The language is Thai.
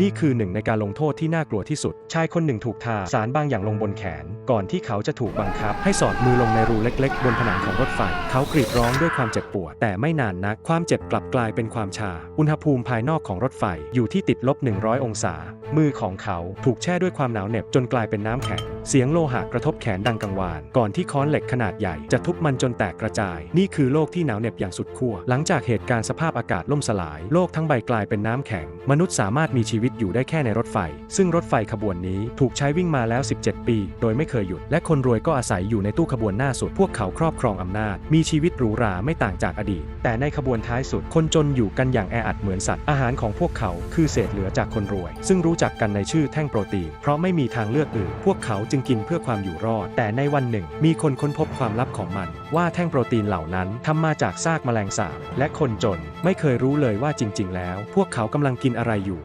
นี่คือหนึ่งในการลงโทษที่น่ากลัวที่สุด ชายคนหนึ่งถูกทาสารบางอย่างลงบนแขน ก่อนที่เขาจะถูกบังคับ ให้สอดมือลงในรูเล็ก ๆ บนผนังของรถไฟ เขากรีดร้องด้วยความเจ็บปวด แต่ไม่นานนัก ความเจ็บกลับกลายเป็นความชา อุณหภูมิภายนอกของรถไฟอยู่ที่ติดลบ 100 องศา มือของเขาถูกแช่ด้วยความหนาวเหน็บจนกลายเป็นน้ำแข็ง เสียงโลหะกระทบแขนดังกังวาน ก่อนที่ค้อนเหล็กขนาดใหญ่จะทุบมันจนแตกกระจาย นี่คือโลกที่หนาวเหน็บอย่างสุดขั้ว หลังจากเหตุการณ์สภาพอากาศล่มสลาย โลกทั้งใบกลายเป็นน้ำแข็ง มนุษย์สามารถมีชีวิตอยู่ได้แค่ในรถไฟ ซึ่งรถไฟขบวนนี้ถูกใช้วิ่งมาแล้ว 17 ปี โดยไม่เคยหยุด และคนรวยก็อาศัยอยู่ในตู้ขบวนหน้าสุด พวกเขาครอบครองอำนาจ มีชีวิตหรูหราไม่ต่างจากอดีต แต่ในขบวนท้ายสุด คนจนอยู่กันอย่างแออัดเหมือนสัตว์ อาหารของพวกเขาคือเศษเหลือจากคนรวย ซึ่งรู้จักกันในชื่อแท่งโปรตีน เพราะไม่มีทางเลือกอื่น พวกเขาจึงกินเพื่อความอยู่รอด แต่ในวันหนึ่ง มีคนค้นพบความลับของมัน ว่าแท่งโปรตีนเหล่านั้นทำมาจากซากแมลงสาบและคนจนไม่เคยรู้เลยว่าจริง ๆ แล้ว พวกเขากำลังกินอะไรอยู่